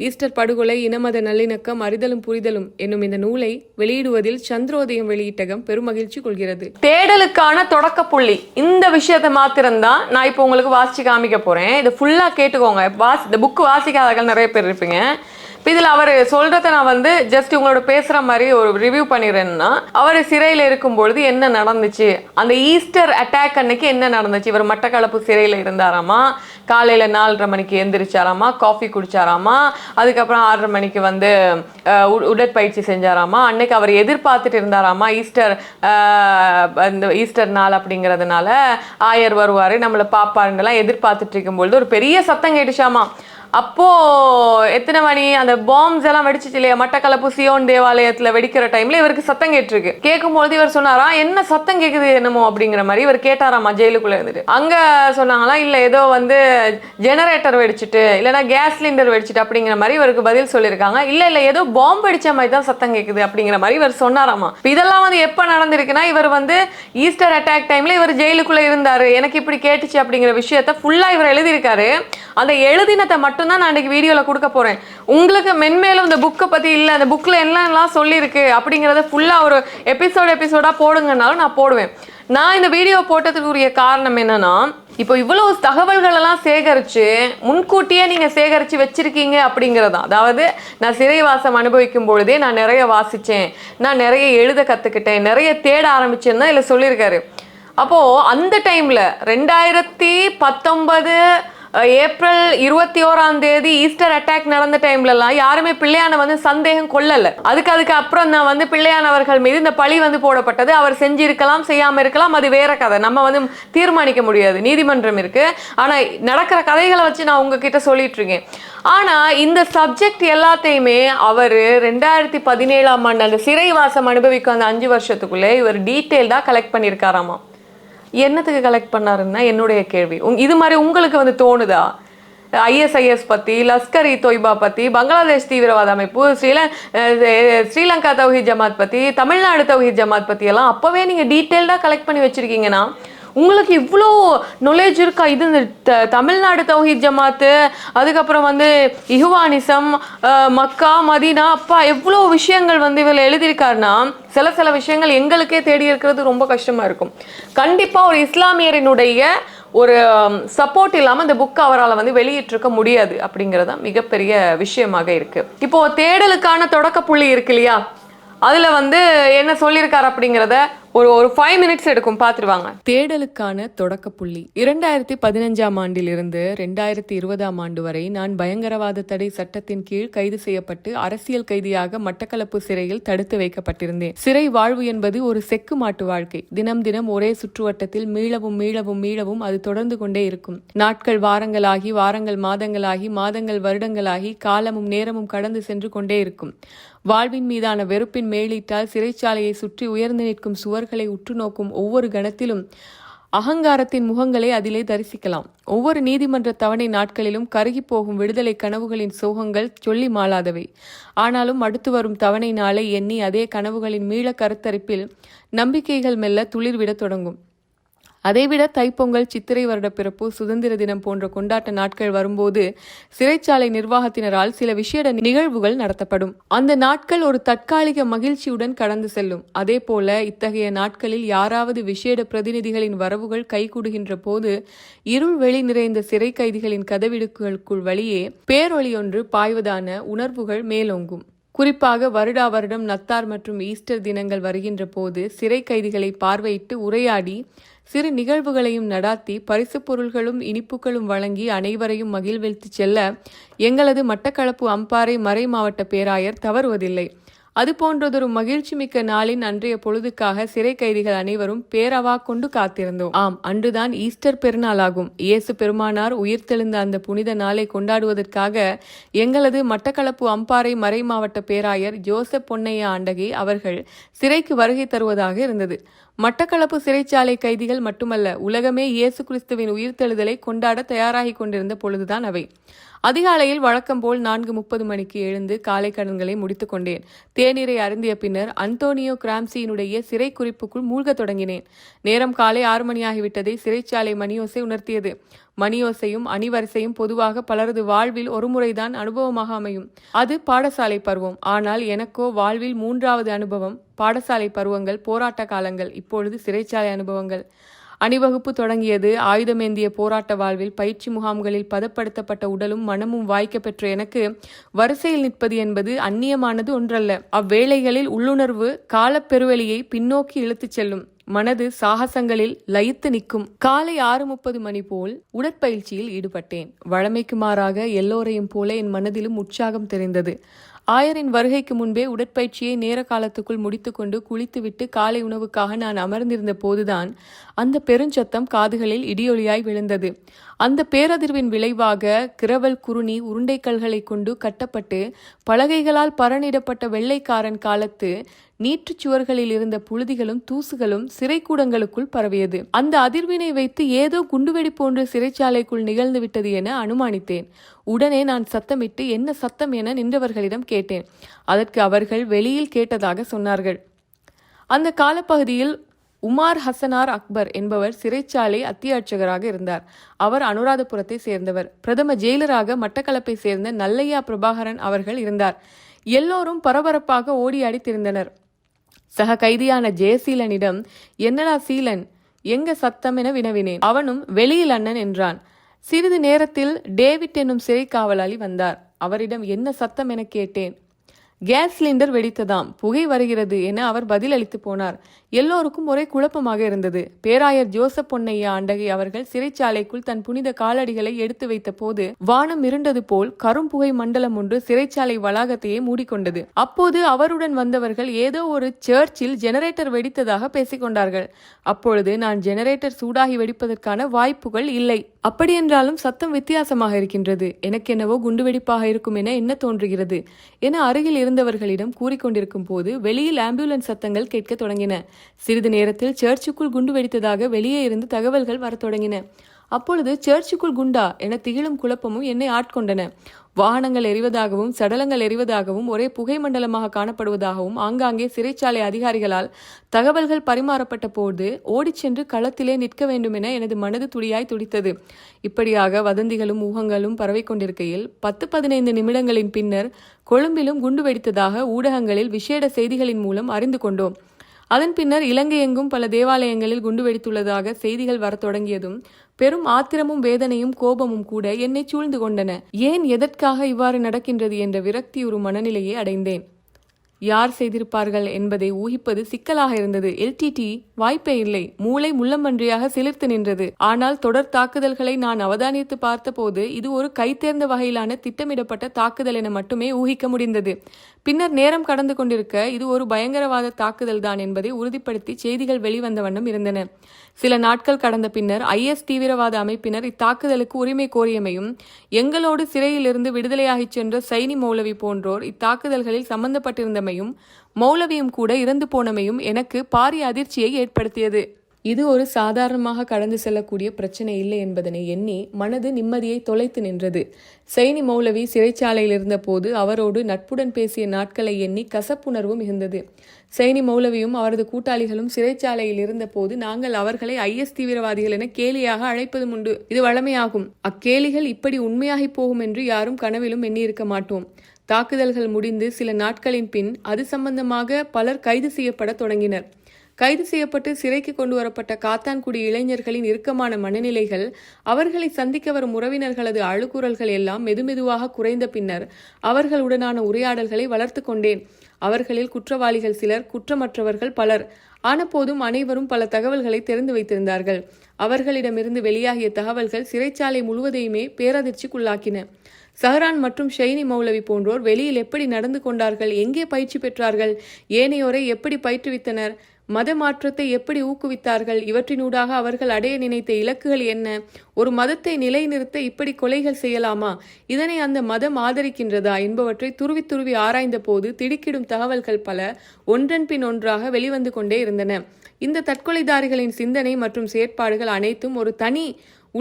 [SPEAKER 1] ஈஸ்டர் படுகொலை இனமத நல்லிணக்கம் அறிதலும் புரிதலும் என்னும் இந்த நூலை வெளியிடுவதில் சந்திரோதயம் வெளியிட்டகம் பெரும் மகிழ்ச்சி கொள்கிறது தேடலுக்கான தொடக்க புள்ளி இந்த விஷயத்தை மாத்திரம்தான் நான் இப்போ உங்களுக்கு வாசிச்சு காமிக்க போறேன் இதை ஃபுல்லாக கேட்டுக்கோங்க வாசி இந்த புக்கு வாசிக்காதவர்கள் நிறைய பேர் இருப்பீங்க இதில் அவர் சொல்கிறத நான் வந்து ஜஸ்ட் உங்களோட பேசுகிற மாதிரி ஒரு ரிவ்யூ பண்ணிடுறேன்னா அவர் சிறையில் இருக்கும்பொழுது என்ன நடந்துச்சு அந்த ஈஸ்டர் அட்டாக் அன்னைக்கு என்ன நடந்துச்சு இவர் மட்டக்களப்பு சிறையில் இருந்தாராமா காலையில் நாலரை மணிக்கு எந்திரிச்சாராமா காஃபி குடிச்சாராமா அதுக்கப்புறம் ஆறரை மணிக்கு வந்து உடற்பயிற்சி செஞ்சாராமா அன்னைக்கு அவர் எதிர்பார்த்துட்டு இருந்தாராமா ஈஸ்டர் இந்த ஈஸ்டர் நாள் அப்படிங்கிறதுனால ஆயர் வருவார் நம்மளை பாப்பாருன்னெல்லாம் எதிர்பார்த்துட்டு இருக்கும்பொழுது ஒரு பெரிய சத்தம் கேட்டுச்சாமா அப்போது எத்தனை மணி அந்த பாம்ஸ் எல்லாம் வெடிச்சிச்சு இல்லையா மட்டக்களப்பு சியோன் தேவாலயத்தில் வெடிக்கிற டைமில் இவருக்கு சத்தம் கேட்டிருக்கு கேட்கும்போது இவர் சொன்னாரா என்ன சத்தம் கேட்குது என்னமோ அப்படிங்கிற மாதிரி இவர் கேட்டாராமா ஜெயிலுக்குள்ளே இருந்துட்டு அங்கே சொன்னாங்களா இல்லை ஏதோ வந்து ஜெனரேட்டர் வெடிச்சிட்டு இல்லைன்னா கேஸ் சிலிண்டர் வெடிச்சிட்டு அப்படிங்கிற மாதிரி இவருக்கு பதில் சொல்லியிருக்காங்க இல்லை இல்லை ஏதோ பாம்பு வெடிச்ச மாதிரி தான் சத்தம் கேட்குது அப்படிங்கிற மாதிரி இவர் சொன்னாராமா இதெல்லாம் வந்து எப்போ நடந்திருக்குன்னா இவர் வந்து ஈஸ்டர் அட்டாக் டைமில் இவர் ஜெயிலுக்குள்ளே இருந்தார் எனக்கு இப்படி கேட்டுச்சு அப்படிங்கிற விஷயத்த ஃபுல்லாக இவர் எழுதியிருக்காரு அந்த எழுதினத்தை மட்டும் தான் நான் இன்றைக்கி வீடியோவில் கொடுக்க போகிறேன் உங்களுக்கு மென்மேலும் இந்த புக்கை பற்றி இல்லை அந்த புக்கில் என்னென்னலாம் சொல்லியிருக்கு அப்படிங்கிறத ஃபுல்லாக ஒரு எபிசோடு எபிசோடாக போடுங்கனாலும் நான் போடுவேன் நான் இந்த வீடியோ போட்டதுக்குரிய காரணம் என்னென்னா இப்போ இவ்வளோ தகவல்களெல்லாம் சேகரித்து முன்கூட்டியே நீங்கள் சேகரித்து வச்சுருக்கீங்க அப்படிங்கிறதா அதாவது நான் சிறைவாசம் அனுபவிக்கும் பொழுதே நான் நிறைய வாசித்தேன் நான் நிறைய எழுத கற்றுக்கிட்டேன் நிறைய தேட ஆரம்பித்தேன் தான் இதில் சொல்லியிருக்காரு அப்போது அந்த டைமில் ரெண்டாயிரத்தி பத்தொன்பது ஏப்ரல் இருபத்தி ஓராம் தேதி ஈஸ்டர் அட்டாக் நடந்த டைம்லலாம் யாருமே பிள்ளையான வந்து சந்தேகம் கொள்ளல அதுக்கு அதுக்கு அப்புறம் தான் வந்து பிள்ளையானவர்கள் மீது இந்த பழி வந்து போடப்பட்டது அவர் செஞ்சிருக்கலாம் செய்யாமல் இருக்கலாம் அது வேற கதை நம்ம வந்து தீர்மானிக்க முடியாது நீதிமன்றம் இருக்கு ஆனால் நடக்கிற கதைகளை வச்சு நான் உங்ககிட்ட சொல்லிட்டு இருக்கேன் ஆனால் இந்த சப்ஜெக்ட் எல்லாத்தையுமே அவர் ரெண்டாயிரத்தி பதினேழாம் ஆண்டு அந்த சிறைவாசம் அனுபவிக்கும் அந்த அஞ்சு வருஷத்துக்குள்ளே இவர் டீட்டெயில்டாக கலெக்ட் பண்ணியிருக்காராமா என்னத்துக்கு கலெக்ட் பண்ணாருன்னா என்னுடைய கேள்வி இது மாதிரி உங்களுக்கு வந்து தோணுதா ஐஎஸ்ஐஎஸ் பற்றி லஸ்கர் இ தொய்பா பற்றி பங்களாதேஷ் தீவிரவாத அமைப்பு ஸ்ரீல ஸ்ரீலங்கா தௌஹி ஜமாத் பற்றி தமிழ்நாடு தௌஹி ஜமாத் பற்றியெல்லாம் அப்போவே நீங்கள் டீட்டெயில்டாக கலெக்ட் பண்ணி வச்சிருக்கீங்கன்னா உங்களுக்கு இவ்வளோ நாலேஜ் இருக்கா இது தமிழ்நாடு தௌஹித் ஜமாத்து அதுக்கப்புறம் வந்து இஹுவானிசம் மக்கா மதினா அப்பா எவ்வளோ விஷயங்கள் வந்து இவர் எழுதியிருக்காருன்னா சில சில விஷயங்கள் எங்களுக்கே தேடி இருக்கிறது ரொம்ப கஷ்டமாக இருக்கும் கண்டிப்பாக ஒரு இஸ்லாமியரினுடைய ஒரு சப்போர்ட் இல்லாமல் இந்த புக் அவரால் வந்து வெளியிட்டிருக்க முடியாது அப்படிங்கிறது தான் மிகப்பெரிய விஷயமாக இருக்குது இப்போது தேடலுக்கான தொடக்க புள்ளி இருக்கு இல்லையா அதில் வந்து என்ன சொல்லியிருக்காரு அப்படிங்கிறத ஒரு ஒரு ஃபைவ் மினிட்ஸ் எடுக்கும் பார்த்துருவாங்க தேடலுக்கான தொடக்க புள்ளி இரண்டாயிரத்தி பதினஞ்சாம் ஆண்டிலிருந்து ரெண்டாயிரத்தி இருபதாம் ஆண்டு வரை நான் பயங்கரவாத தடை சட்டத்தின் கீழ் கைது செய்யப்பட்டு அரசியல் கைதியாக மட்டக்களப்பு சிறையில் தடுத்து வைக்கப்பட்டிருந்தேன் சிறை வாழ்வு என்பது ஒரு செக்கு மாட்டு வாழ்க்கை தினம் தினம் ஒரே சுற்றுவட்டத்தில் மீளவும் மீளவும் மீளவும் அது தொடர்ந்து கொண்டே இருக்கும் நாட்கள் வாரங்களாகி வாரங்கள் மாதங்களாகி மாதங்கள் வருடங்களாகி காலமும் நேரமும் கடந்து சென்று கொண்டே இருக்கும் வாழ்வின் மீதான வெறுப்பின் மேலிட்டால் சிறைச்சாலையை சுற்றி உயர்ந்து நிற்கும் சுவர்களை உற்று நோக்கும் ஒவ்வொரு கணத்திலும் அகங்காரத்தின் முகங்களை அதிலே தரிசிக்கலாம் ஒவ்வொரு நீதிமன்ற தவணை நாட்களிலும் கருகி போகும் விடுதலை கனவுகளின் சோகங்கள் சொல்லி மாளாதவை ஆனாலும் அடுத்து வரும் தவணை நாளை எண்ணி அதே கனவுகளின் மீள கருத்தரிப்பில் நம்பிக்கைகள் மெல்ல துளிர்விடத் தொடங்கும் அதைவிட தைப்பொங்கல் சித்திரை வருட பிறப்பு சுதந்திர தினம் போன்ற கொண்டாட்ட நாட்கள் வரும்போது சிறைச்சாலை நிர்வாகத்தினரால் சில விஷேட நிகழ்வுகள் நடத்தப்படும் அந்த நாட்கள் ஒரு தற்காலிக மகிழ்ச்சியுடன் கடந்து செல்லும் அதே போல இத்தகைய நாட்களில் யாராவது விஷேட பிரதிநிதிகளின் வரவுகள் கைகூடுகின்ற போது இருள் வெளி நிறைந்த சிறை கைதிகளின் கதவிடுக்குகளுக்குள் வழியே பேரொழியொன்று பாய்வதான உணர்வுகள் மேலோங்கும் குறிப்பாக வருடா வருடம் நத்தார் மற்றும் ஈஸ்டர் தினங்கள் வருகின்ற போது சிறை கைதிகளை பார்வையிட்டு உரையாடி சிறு நிகழ்வுகளையும் நடாத்தி பரிசுப் பொருள்களும் இனிப்புகளும் வழங்கி அனைவரையும் மகிழ்வித்துச் செல்ல எங்களது மட்டக்களப்பு அம்பாறை மறை மாவட்ட பேராயர் தவறுவதில்லை அது போன்றதொரு மகிழ்ச்சி மிக்க நாளின் அன்றைய பொழுதுக்காக சிறை கைதிகள் அனைவரும் பேரவா கொண்டு காத்திருந்தோம் ஆம் அன்றுதான் ஈஸ்டர் பெருநாளாகும் இயேசு பெருமானார் உயிர்த்தெழுந்த அந்த புனித நாளை கொண்டாடுவதற்காக எங்களது மட்டக்களப்பு அம்பாறை மறை மாவட்ட பேராயர் ஜோசப் பொன்னைய ஆண்டகி அவர்கள் சிறைக்கு வருகை தருவதாக இருந்தது மட்டக்களப்பு சிறைச்சாலை கைதிகள் மட்டுமல்ல உலகமே இயேசு கிறிஸ்துவின் உயிர்த்தெழுதலை கொண்டாட தயாராகி கொண்டிருந்த பொழுதுதான் அவை அதிகாலையில் வழக்கம் போல் நான்கு முப்பது மணிக்கு எழுந்து காலை கடன்களை முடித்துக் கொண்டேன் தேநீரை அருந்திய பின்னர் அந்தோனியோ கிராம்சியினுடைய சிறை குறிப்புக்குள் மூழ்க தொடங்கினேன் நேரம் காலை ஆறு மணியாகிவிட்டதை சிறைச்சாலை மணியோசை உணர்த்தியது மணியோசையும் அணிவரிசையும் பொதுவாக பலரது வாழ்வில் ஒருமுறைதான் அனுபவமாக அமையும் அது பாடசாலை பருவம் ஆனால் எனக்கோ வாழ்வில் மூன்றாவது அனுபவம் பாடசாலை பருவங்கள் போராட்ட காலங்கள் இப்பொழுது சிறைச்சாலை அனுபவங்கள் அணிவகுப்பு தொடங்கியது ஆயுதமேந்திய போராட்ட வாழ்வில் பயிற்சி முகாம்களில் பதப்படுத்தப்பட்ட உடலும் மனமும் வாய்க்க பெற்ற எனக்கு வரிசையில் நிற்பது என்பது அந்நியமானது ஒன்றல்ல அவ்வேளைகளில் உள்ளுணர்வு காலப்பெருவெளியை பின்னோக்கி இழுத்துச் செல்லும் மனது சாகசங்களில் லயித்து நிற்கும் காலை ஆறு முப்பது மணி போல் உடற்பயிற்சியில் ஈடுபட்டேன் வழமைக்கு மாறாக எல்லோரையும் போல என் மனதிலும் உற்சாகம் தெரிந்தது ஆயரின் வருகைக்கு முன்பே உடற்பயிற்சியை நேர காலத்துக்குள் முடித்துக்கொண்டு குளித்துவிட்டு காலை உணவுக்காக நான் அமர்ந்திருந்த போதுதான் அந்த பெருஞ்சத்தம் காதுகளில் இடியொலியாய் விழுந்தது அந்த பேரதிர்வின் விளைவாக கிரவல் குருணி உருண்டைக்கல்களை கொண்டு கட்டப்பட்டு பலகைகளால் பரணிடப்பட்ட வெள்ளைக்காரன் காலத்து நீற்றுச் சுவர்களில் இருந்த புழுதிகளும் தூசுகளும் சிறைக்கூடங்களுக்குள் பரவியது அந்த அதிர்வினை வைத்து ஏதோ குண்டுவெடி போன்ற சிறைச்சாலைக்குள் நிகழ்ந்துவிட்டது என அனுமானித்தேன் உடனே நான் சத்தமிட்டு என்ன சத்தம் என நின்றவர்களிடம் கேட்டேன் அதற்கு அவர்கள் வெளியில் கேட்டதாக சொன்னார்கள் அந்த காலப்பகுதியில் உமார் ஹசனார் அக்பர் என்பவர் சிறைச்சாலை அத்தியாட்சகராக இருந்தார் அவர் அனுராதபுரத்தை சேர்ந்தவர் பிரதம ஜெயிலராக மட்டக்களப்பை சேர்ந்த நல்லையா பிரபாகரன் அவர்கள் இருந்தார் எல்லோரும் பரபரப்பாக ஓடி அடித்திருந்தனர் சக கைதியான ஜெயசீலனிடம் என்னடா சீலன் எங்க சத்தம் என வினவினேன் அவனும் வெளியில் அண்ணன் என்றான் சிறிது நேரத்தில் டேவிட் என்னும் சிறை காவலாளி வந்தார் அவரிடம் என்ன சத்தம் என கேட்டேன் கேஸ் சிலிண்டர் வெடித்ததாம் புகை வருகிறது என அவர் பதிலளித்து போனார் எல்லோருக்கும் ஒரே குழப்பமாக இருந்தது பேராயர் ஜோசப் பொன்னையா அண்டகை அவர்கள் சிறைச்சாலைக்குள் தன் புனித காலடிகளை எடுத்து வைத்த போது வானம் இருண்டது போல் கரும்புகை மண்டலம் ஒன்று சிறைச்சாலை வளாகத்தையே மூடிக்கொண்டது அப்போது அவருடன் வந்தவர்கள் ஏதோ ஒரு சர்ச்சில் ஜெனரேட்டர் வெடித்ததாக பேசிக்கொண்டார்கள் அப்பொழுது நான் ஜெனரேட்டர் சூடாகி வெடிப்பதற்கான வாய்ப்புகள் இல்லை அப்படியென்றாலும் சத்தம் வித்தியாசமாக இருக்கின்றது எனக்கென்னவோ வெடிப்பாக இருக்கும் என என்ன தோன்றுகிறது என அருகில் இருந்தவர்களிடம் கூறிக்கொண்டிருக்கும் போது வெளியில் ஆம்புலன்ஸ் சத்தங்கள் கேட்க தொடங்கின சிறிது நேரத்தில் சர்ச்சுக்குள் குண்டு வெடித்ததாக வெளியே இருந்து தகவல்கள் வரத் தொடங்கின அப்பொழுது சர்ச்சுக்குள் குண்டா என திகிலும் குழப்பமும் என்னை ஆட்கொண்டன வாகனங்கள் எரிவதாகவும் சடலங்கள் எரிவதாகவும் ஒரே புகை மண்டலமாக காணப்படுவதாகவும் ஆங்காங்கே சிறைச்சாலை அதிகாரிகளால் தகவல்கள் பரிமாறப்பட்ட போது ஓடிச் சென்று களத்திலே நிற்க வேண்டும் என எனது மனது துடியாய் துடித்தது இப்படியாக வதந்திகளும் ஊகங்களும் பரவி கொண்டிருக்கையில் பத்து பதினைந்து நிமிடங்களின் பின்னர் கொழும்பிலும் குண்டு வெடித்ததாக ஊடகங்களில் விசேட செய்திகளின் மூலம் அறிந்து கொண்டோம் அதன் பின்னர் இலங்கை எங்கும் பல தேவாலயங்களில் குண்டு வெடித்துள்ளதாக செய்திகள் வரத் தொடங்கியதும் பெரும் ஆத்திரமும் வேதனையும் கோபமும் கூட என்னை சூழ்ந்து கொண்டன ஏன் எதற்காக இவ்வாறு நடக்கின்றது என்ற விரக்தி ஒரு மனநிலையை அடைந்தேன் யார் செய்திருப்பார்கள் என்பதை ஊகிப்பது சிக்கலாக இருந்தது எல்டிடி வாய்ப்பே இல்லை மூளை முள்ளம்பன்றியாக சிலிர்த்து நின்றது ஆனால் தொடர் தாக்குதல்களை நான் அவதானித்து பார்த்தபோது இது ஒரு கைத்தேர்ந்த வகையிலான திட்டமிடப்பட்ட தாக்குதல் என மட்டுமே ஊகிக்க முடிந்தது பின்னர் நேரம் கடந்து கொண்டிருக்க இது ஒரு பயங்கரவாத தாக்குதல் தான் என்பதை உறுதிப்படுத்தி செய்திகள் வெளிவந்த வண்ணம் இருந்தன சில நாட்கள் கடந்த பின்னர் ஐஎஸ் தீவிரவாத அமைப்பினர் இத்தாக்குதலுக்கு உரிமை கோரியமையும் எங்களோடு சிறையிலிருந்து விடுதலையாகிச் சென்ற சைனி மௌலவி போன்றோர் இத்தாக்குதல்களில் சம்பந்தப்பட்டிருந்தமையும் மௌலவியும் கூட இறந்து போனமையும் எனக்கு பாரிய அதிர்ச்சியை ஏற்படுத்தியது இது ஒரு சாதாரணமாக கடந்து செல்லக்கூடிய பிரச்சனை இல்லை என்பதனை எண்ணி மனது நிம்மதியை தொலைத்து நின்றது சைனி மௌலவி சிறைச்சாலையில் இருந்தபோது அவரோடு நட்புடன் பேசிய நாட்களை எண்ணி கசப்புணர்வு மிகுந்தது சைனி மௌலவியும் அவரது கூட்டாளிகளும் சிறைச்சாலையில் இருந்தபோது நாங்கள் அவர்களை ஐஎஸ் தீவிரவாதிகள் என கேலியாக அழைப்பதும் உண்டு இது வழமையாகும் அக்கேலிகள் இப்படி உண்மையாகி போகும் என்று யாரும் கனவிலும் எண்ணியிருக்க மாட்டோம் தாக்குதல்கள் முடிந்து சில நாட்களின் பின் அது சம்பந்தமாக பலர் கைது செய்யப்பட தொடங்கினர் கைது செய்யப்பட்டு சிறைக்கு கொண்டு வரப்பட்ட காத்தான்குடி இளைஞர்களின் இறுக்கமான மனநிலைகள் அவர்களை சந்திக்க வரும் உறவினர்களது அழுக்குறல்கள் எல்லாம் மெதுமெதுவாக குறைந்த பின்னர் அவர்களுடனான உரையாடல்களை வளர்த்து கொண்டேன் அவர்களில் குற்றவாளிகள் சிலர் குற்றமற்றவர்கள் பலர் ஆனபோதும் அனைவரும் பல தகவல்களை தெரிந்து வைத்திருந்தார்கள் அவர்களிடமிருந்து வெளியாகிய தகவல்கள் சிறைச்சாலை முழுவதையுமே பேரதிர்ச்சிக்குள்ளாக்கின சஹரான் மற்றும் ஷெய்னி மௌலவி போன்றோர் வெளியில் எப்படி நடந்து கொண்டார்கள் எங்கே பயிற்சி பெற்றார்கள் ஏனையோரை எப்படி பயிற்றுவித்தனர் மத மாற்றத்தை எப்படி ஊக்குவித்தார்கள் இவற்றினூடாக அவர்கள் அடைய நினைத்த இலக்குகள் என்ன ஒரு மதத்தை நிலைநிறுத்த இப்படி கொலைகள் செய்யலாமா இதனை அந்த மதம் ஆதரிக்கின்றதா என்பவற்றை துருவி துருவி ஆராய்ந்த போது திடுக்கிடும் தகவல்கள் பல ஒன்றன் பின் ஒன்றாக வெளிவந்து கொண்டே இருந்தன இந்த தற்கொலைதாரிகளின் சிந்தனை மற்றும் செயற்பாடுகள் அனைத்தும் ஒரு தனி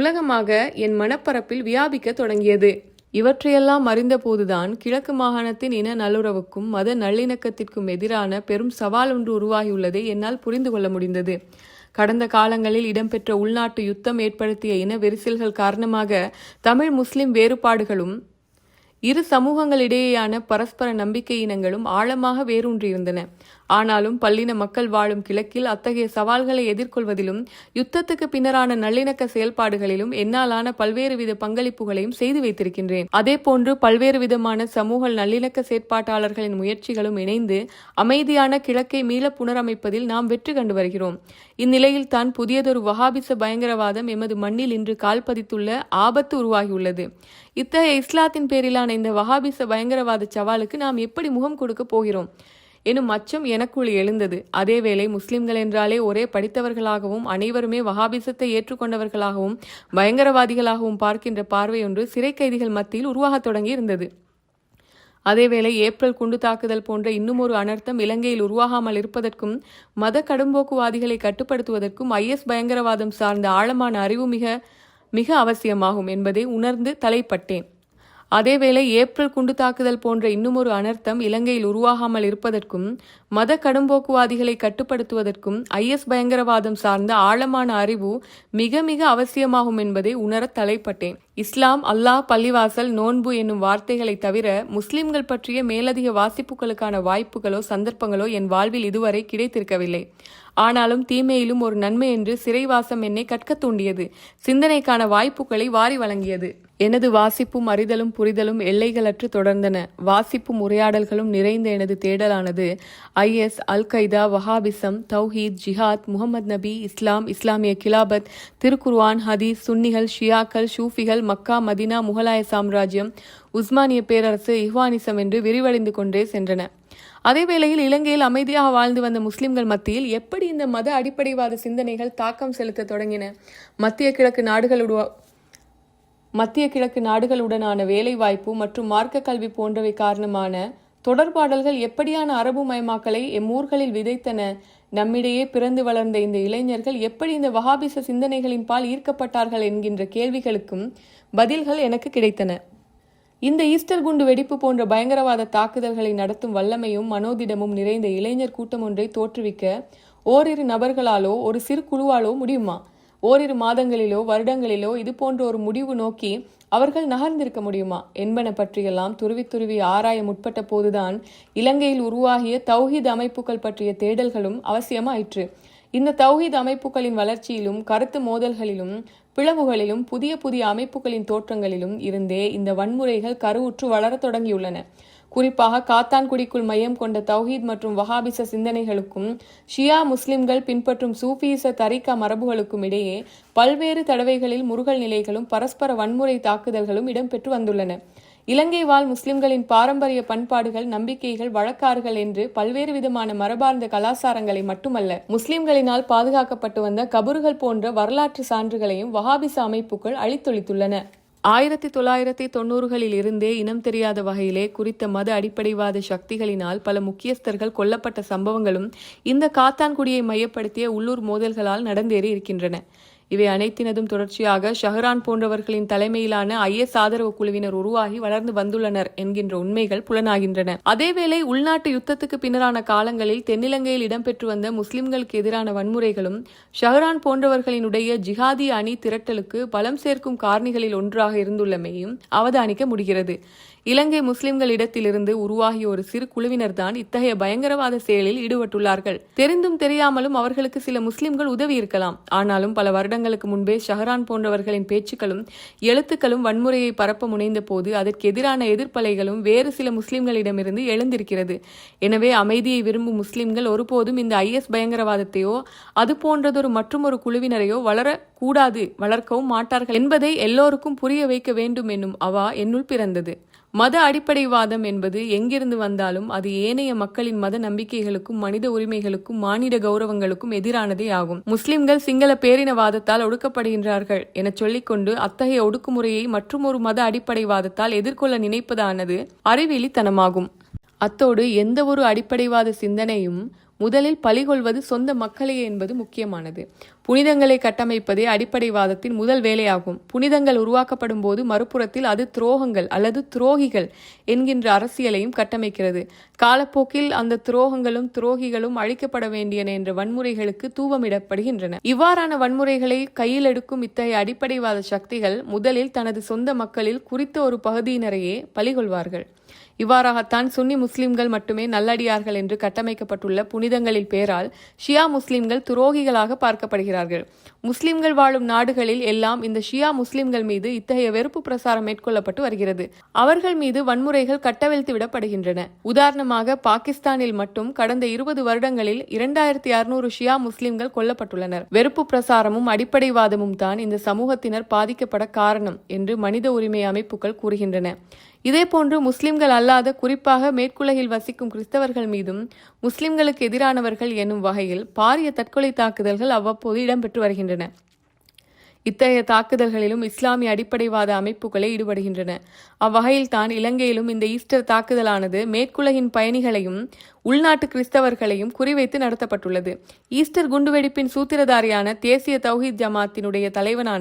[SPEAKER 1] உலகமாக என் மனப்பரப்பில் வியாபிக்க தொடங்கியது இவற்றையெல்லாம் அறிந்தபோதுதான் கிழக்கு மாகாணத்தின் இன நல்லுறவுக்கும் மத நல்லிணக்கத்திற்கும் எதிரான பெரும் சவால் ஒன்று உருவாகியுள்ளதை என்னால் புரிந்து கொள்ள முடிந்தது கடந்த காலங்களில் இடம்பெற்ற உள்நாட்டு யுத்தம் ஏற்படுத்திய இன வெரிசல்கள் காரணமாக தமிழ் முஸ்லிம் வேறுபாடுகளும் இரு சமூகங்களிடையேயான பரஸ்பர நம்பிக்கை இனங்களும் ஆழமாக வேரூன்றியிருந்தன ஆனாலும் பல்லின மக்கள் வாழும் கிழக்கில் அத்தகைய சவால்களை எதிர்கொள்வதிலும் யுத்தத்துக்கு பின்னரான நல்லிணக்க செயல்பாடுகளிலும் என்னாலான பல்வேறு வித பங்களிப்புகளையும் செய்து வைத்திருக்கின்றேன் அதே போன்று பல்வேறு விதமான சமூக நல்லிணக்க செயற்பாட்டாளர்களின் முயற்சிகளும் இணைந்து அமைதியான கிழக்கை மீள புனரமைப்பதில் நாம் வெற்றி கண்டு வருகிறோம் இந்நிலையில் தான் புதியதொரு வஹாபிச பயங்கரவாதம் எமது மண்ணில் இன்று கால்பதித்துள்ள ஆபத்து உருவாகியுள்ளது இத்தகைய இஸ்லாத்தின் பேரிலான இந்த வஹாபிச பயங்கரவாத சவாலுக்கு நாம் எப்படி முகம் கொடுக்க போகிறோம் எனும் அச்சம் எனக்குள் எழுந்தது அதேவேளை முஸ்லிம்கள் என்றாலே ஒரே படித்தவர்களாகவும் அனைவருமே வஹாபிசத்தை ஏற்றுக்கொண்டவர்களாகவும் பயங்கரவாதிகளாகவும் பார்க்கின்ற பார்வை ஒன்று சிறை கைதிகள் மத்தியில் உருவாகத் தொடங்கி இருந்தது அதேவேளை ஏப்ரல் குண்டு தாக்குதல் போன்ற இன்னுமொரு அனர்த்தம் இலங்கையில் உருவாகாமல் இருப்பதற்கும் மத கடும்போக்குவாதிகளை கட்டுப்படுத்துவதற்கும் ஐஎஸ் பயங்கரவாதம் சார்ந்த ஆழமான அறிவு மிக மிக அவசியமாகும் என்பதை உணர்ந்து தலைப்பட்டேன் அதேவேளை ஏப்ரல் குண்டு தாக்குதல் போன்ற இன்னுமொரு அனர்த்தம் இலங்கையில் உருவாகாமல் இருப்பதற்கும் மத கடும்போக்குவாதிகளை கட்டுப்படுத்துவதற்கும் ஐஎஸ் பயங்கரவாதம் சார்ந்த ஆழமான அறிவு மிக மிக அவசியமாகும் என்பதை உணர தலைப்பட்டேன் இஸ்லாம் அல்லாஹ் பள்ளிவாசல் நோன்பு என்னும் வார்த்தைகளை தவிர முஸ்லிம்கள் பற்றிய மேலதிக வாசிப்புகளுக்கான வாய்ப்புகளோ சந்தர்ப்பங்களோ என் வாழ்வில் இதுவரை கிடைத்திருக்கவில்லை ஆனாலும் தீமையிலும் ஒரு நன்மை என்று சிறைவாசம் என்னை கற்க தூண்டியது சிந்தனைக்கான வாய்ப்புகளை வாரி வழங்கியது எனது வாசிப்பும் அறிதலும் புரிதலும் எல்லைகளற்று தொடர்ந்தன வாசிப்பும் உரையாடல்களும் நிறைந்த எனது தேடலானது ஐஎஸ் அல் கைதா வஹாபிசம் தௌஹீத் ஜிஹாத் முகமது நபி இஸ்லாம் இஸ்லாமிய கிலாபத் திருக்குர்வான் ஹதீஸ் சுன்னிகள் ஷியாக்கள் ஷூஃபிகள் மக்கா மதினா முகலாய சாம்ராஜ்யம் உஸ்மானிய பேரரசு இஹ்வானிசம் என்று விரிவடைந்து கொண்டே சென்றன அதேவேளையில் இலங்கையில் அமைதியாக வாழ்ந்து வந்த முஸ்லிம்கள் மத்தியில் எப்படி இந்த மத அடிப்படைவாத சிந்தனைகள் தாக்கம் செலுத்த தொடங்கின மத்திய கிழக்கு நாடுகளுடைய மத்திய கிழக்கு நாடுகளுடனான வேலைவாய்ப்பு மற்றும் மார்க்க கல்வி போன்றவை காரணமான தொடர்பாடல்கள் எப்படியான அரபு மயமாக்கலை எம்மூர்களில் விதைத்தன நம்மிடையே பிறந்து வளர்ந்த இந்த இளைஞர்கள் எப்படி இந்த வகாபிச சிந்தனைகளின் பால் ஈர்க்கப்பட்டார்கள் என்கின்ற கேள்விகளுக்கும் பதில்கள் எனக்கு கிடைத்தன இந்த ஈஸ்டர் குண்டு வெடிப்பு போன்ற பயங்கரவாத தாக்குதல்களை நடத்தும் வல்லமையும் மனோதிடமும் நிறைந்த இளைஞர் கூட்டம் ஒன்றை தோற்றுவிக்க ஓரிரு நபர்களாலோ ஒரு சிறு குழுவாலோ முடியுமா ஓரிரு மாதங்களிலோ வருடங்களிலோ இது போன்ற ஒரு முடிவு நோக்கி அவர்கள் நகர்ந்திருக்க முடியுமா என்பன பற்றியெல்லாம் துருவி துருவி ஆராய முற்பட்ட போதுதான் இலங்கையில் உருவாகிய தௌஹீத் அமைப்புகள் பற்றிய தேடல்களும் அவசியமாயிற்று இந்த தௌஹீத் அமைப்புகளின் வளர்ச்சியிலும் கருத்து மோதல்களிலும் பிளவுகளிலும் புதிய புதிய அமைப்புகளின் தோற்றங்களிலும் இருந்தே இந்த வன்முறைகள் கருவுற்று வளரத் தொடங்கியுள்ளன குறிப்பாக காத்தான்குடிக்குள் மையம் கொண்ட தௌஹீத் மற்றும் வஹாபிச சிந்தனைகளுக்கும் ஷியா முஸ்லிம்கள் பின்பற்றும் சூபீச தரிகா மரபுகளுக்கும் இடையே பல்வேறு தடவைகளில் முருகல் நிலைகளும் பரஸ்பர வன்முறை தாக்குதல்களும் இடம்பெற்று வந்துள்ளன இலங்கை வாழ் முஸ்லிம்களின் பாரம்பரிய பண்பாடுகள் நம்பிக்கைகள் வழக்காறுகள் என்று பல்வேறு விதமான மரபார்ந்த கலாசாரங்களை மட்டுமல்ல முஸ்லிம்களினால் பாதுகாக்கப்பட்டு வந்த கபறுகள் போன்ற வரலாற்று சான்றுகளையும் வஹாபிச அமைப்புகள் அழித்தொழித்துள்ளன ஆயிரத்தி தொள்ளாயிரத்தி தொண்ணூறுகளில் இருந்தே இனம் தெரியாத வகையிலே குறித்த மத அடிப்படைவாத சக்திகளினால் பல முக்கியஸ்தர்கள் கொல்லப்பட்ட சம்பவங்களும் இந்த காத்தான்குடியை மையப்படுத்திய உள்ளூர் மோதல்களால் நடந்தேறி இருக்கின்றன இவை அனைத்தினதும் தொடர்ச்சியாக ஷஹரான் போன்றவர்களின் தலைமையிலான ஐஎஸ் ஆதரவு குழுவினர் உருவாகி வளர்ந்து வந்துள்ளனர் என்கின்ற உண்மைகள் புலனாகின்றன அதேவேளை உள்நாட்டு யுத்தத்துக்கு பின்னரான காலங்களில் தென்னிலங்கையில் இடம்பெற்று வந்த முஸ்லிம்களுக்கு எதிரான வன்முறைகளும் ஷஹரான் போன்றவர்களினுடைய ஜிஹாதி அணி திரட்டலுக்கு பலம் சேர்க்கும் காரணிகளில் ஒன்றாக இருந்துள்ளமையும் அவதானிக்க முடிகிறது இலங்கை முஸ்லிம்களிடத்திலிருந்து உருவாகிய ஒரு சிறு குழுவினர்தான் இத்தகைய பயங்கரவாத செயலில் ஈடுபட்டுள்ளார்கள் தெரிந்தும் தெரியாமலும் அவர்களுக்கு சில முஸ்லிம்கள் உதவி இருக்கலாம் ஆனாலும் பல வருட வருடங்களுக்கு முன்பே ஷஹரான் போன்றவர்களின் பேச்சுக்களும் எழுத்துக்களும் வன்முறையை பரப்ப முனைந்த போது அதற்கு எதிரான எதிர்ப்பலைகளும் வேறு சில முஸ்லிம்களிடமிருந்து எழுந்திருக்கிறது எனவே அமைதியை விரும்பும் முஸ்லிம்கள் ஒருபோதும் இந்த ஐஎஸ் பயங்கரவாதத்தையோ அது போன்றதொரு மற்றொரு குழுவினரையோ வளர கூடாது வளர்க்கவும் மாட்டார்கள் என்பதை எல்லோருக்கும் புரிய வைக்க வேண்டும் என்னும் அவா என்னுள் பிறந்தது மத அடிப்படைவாதம் என்பது எங்கிருந்து வந்தாலும் அது ஏனைய மக்களின் மத நம்பிக்கைகளுக்கும் மனித உரிமைகளுக்கும் மானிட கௌரவங்களுக்கும் எதிரானதே ஆகும் முஸ்லிம்கள் சிங்கள பேரினவாதத்தால் ஒடுக்கப்படுகின்றார்கள் என சொல்லிக்கொண்டு அத்தகைய ஒடுக்குமுறையை மற்றுமொரு மத அடிப்படைவாதத்தால் எதிர்கொள்ள நினைப்பதானது அறிவிலித்தனமாகும் அத்தோடு எந்தவொரு அடிப்படைவாத சிந்தனையும் முதலில் பழிகொள்வது சொந்த மக்களையே என்பது முக்கியமானது புனிதங்களை கட்டமைப்பதே அடிப்படைவாதத்தின் முதல் வேலையாகும் புனிதங்கள் உருவாக்கப்படும் போது மறுபுறத்தில் அது துரோகங்கள் அல்லது துரோகிகள் என்கின்ற அரசியலையும் கட்டமைக்கிறது காலப்போக்கில் அந்த துரோகங்களும் துரோகிகளும் அழிக்கப்பட வேண்டியன என்ற வன்முறைகளுக்கு தூவமிடப்படுகின்றன இவ்வாறான வன்முறைகளை கையில் எடுக்கும் இத்தகைய அடிப்படைவாத சக்திகள் முதலில் தனது சொந்த மக்களில் குறித்த ஒரு பகுதியினரையே பழிகொள்வார்கள் இவ்வாறாகத்தான் சுன்னி முஸ்லிம்கள் மட்டுமே நல்லடியார்கள் என்று கட்டமைக்கப்பட்டுள்ள புனிதங்களில் பேரால் ஷியா முஸ்லிம்கள் துரோகிகளாக பார்க்கப்படுகிறார்கள் முஸ்லிம்கள் வாழும் நாடுகளில் எல்லாம் இந்த ஷியா முஸ்லிம்கள் மீது இத்தகைய வெறுப்பு பிரசாரம் மேற்கொள்ளப்பட்டு வருகிறது அவர்கள் மீது வன்முறைகள் கட்டவிழ்த்து விடப்படுகின்றன உதாரணமாக பாகிஸ்தானில் மட்டும் கடந்த இருபது வருடங்களில் இரண்டாயிரத்தி அறுநூறு ஷியா முஸ்லிம்கள் கொல்லப்பட்டுள்ளனர் வெறுப்பு பிரசாரமும் அடிப்படைவாதமும் தான் இந்த சமூகத்தினர் பாதிக்கப்பட காரணம் என்று மனித உரிமை அமைப்புகள் கூறுகின்றன இதேபோன்று முஸ்லிம்கள் அல்லாத குறிப்பாக மேற்குலகில் வசிக்கும் கிறிஸ்தவர்கள் மீதும் முஸ்லிம்களுக்கு எதிரானவர்கள் என்னும் வகையில் பாரிய தற்கொலை தாக்குதல்கள் அவ்வப்போது இடம்பெற்று வருகின்றன இத்தகைய தாக்குதல்களிலும் இஸ்லாமிய அடிப்படைவாத அமைப்புகளே ஈடுபடுகின்றன அவ்வகையில்தான் இலங்கையிலும் இந்த ஈஸ்டர் தாக்குதலானது மேற்குலகின் பயணிகளையும் உள்நாட்டு கிறிஸ்தவர்களையும் குறிவைத்து நடத்தப்பட்டுள்ளது ஈஸ்டர் குண்டுவெடிப்பின் சூத்திரதாரியான தேசிய தௌஹீத் ஜமாத்தினுடைய தலைவனான